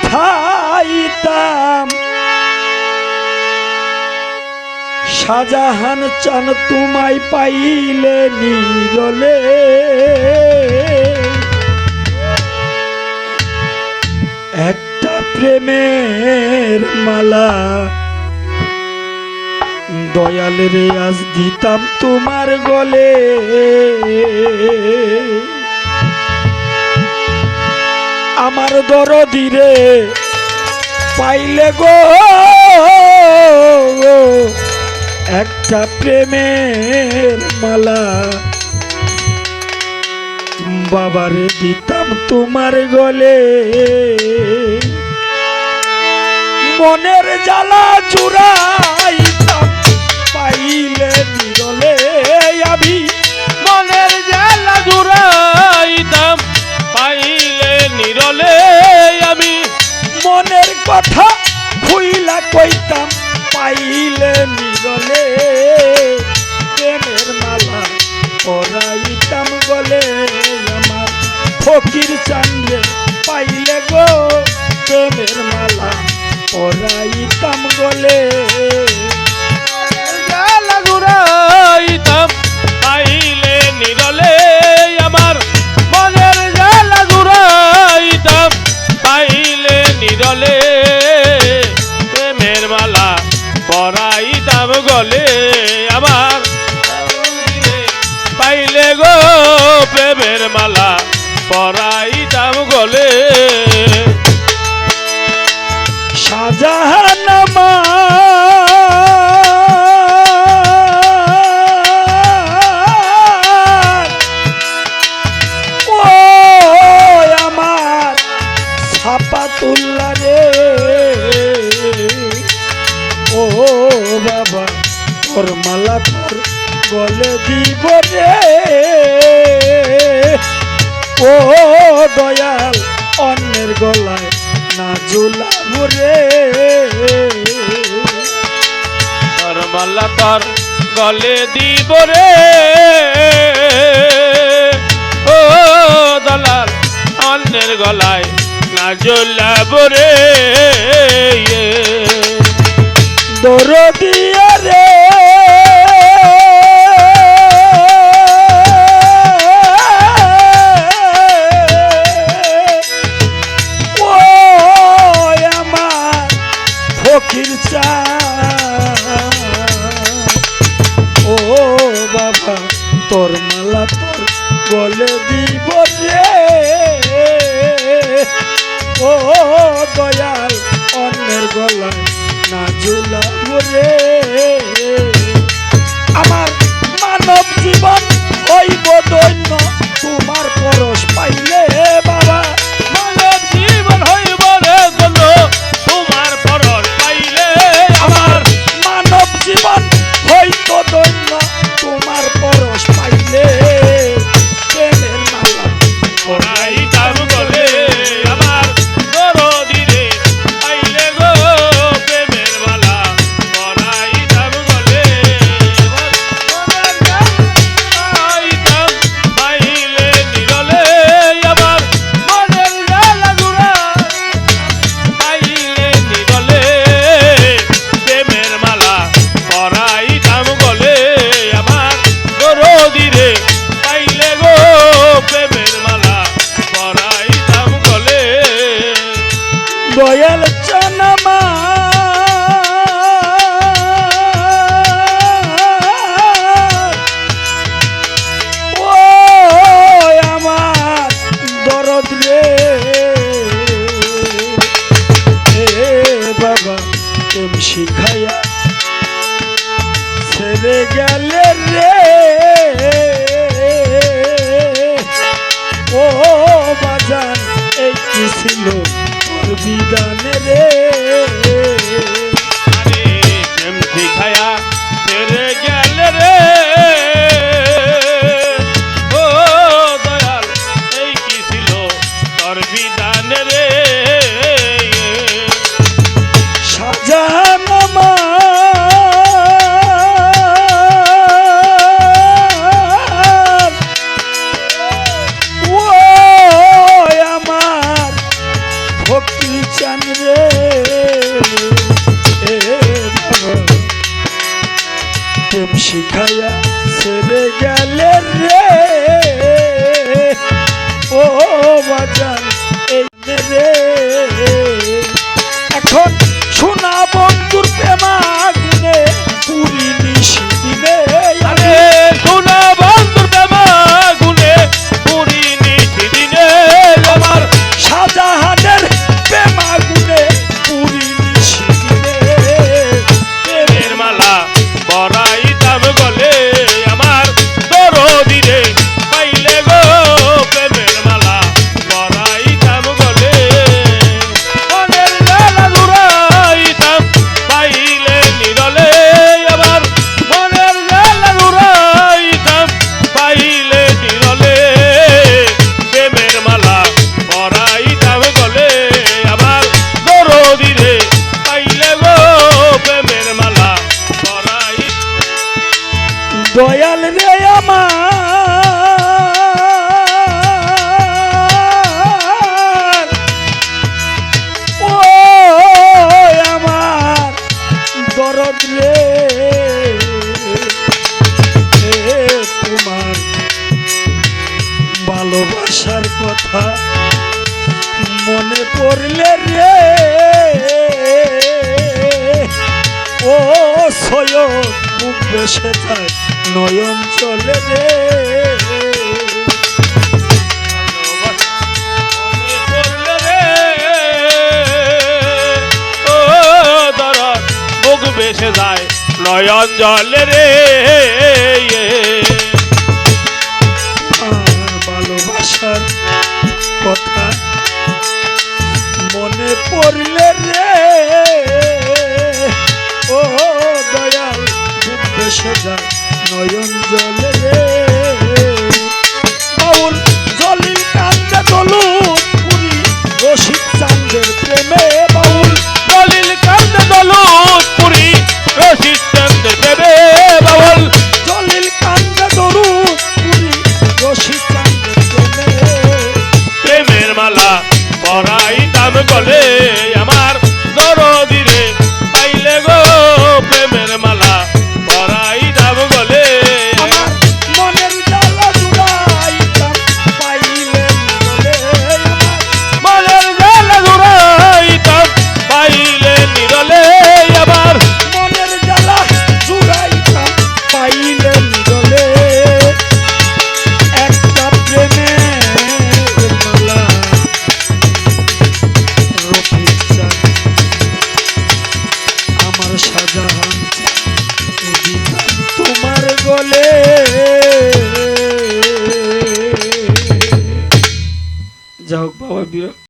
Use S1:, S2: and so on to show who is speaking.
S1: মিঠাইতাম শাহজাহান চান তোমায় পাইলে নিরলে একটা প্রেমের মালা দয়াল রে, আজ দিতাম তোমার গলে। আমার দরদি রে। পাইলে গো, একটা প্রেমের মালা। বাবারে দিতাম তোমার গলে। মনের জ্বালা চুরাইতাম, পাইলে নিরলে আমি কথা ভুইলা কইতাম, পাইলে নিজলে প্রেমের মালা পরাইতাম গলে আমার ফকির চান্দে পাইলে গো। প্রেমের মালা পরাইতাম গলে
S2: গলে আমার। পাইলে গো প্রেমের মালা পরাইতাম গলে।
S1: শাহজাহান আমার ছাপাতুল্লা রে ও বাবা। তোর মালা তোর গলে দিব রে। ও দয়াল অন্যের গলায় না ঝুলাব রে।
S2: তোর মালা তোর গলে দিব রে। ও দলাল অন্যের গলায় না জ্বলাব রে।
S1: দরদিয়া রে তোর মালা তোর গলে দিব রে ও দয়াল অন্যের গলায় না ঝুলাব রে। haciendo মনে পড়লে রে। ও সৈয়দ মুখ বসে থাক নয়ন চলে রে।
S2: বেসে যায়, নয়ন জলে রে।
S1: পড়লে রে। ও দয়াল বুদ্ধ সদা নয়ন জল শাহজাহান তোমার গলে যা হোক বাবা বিরক্ত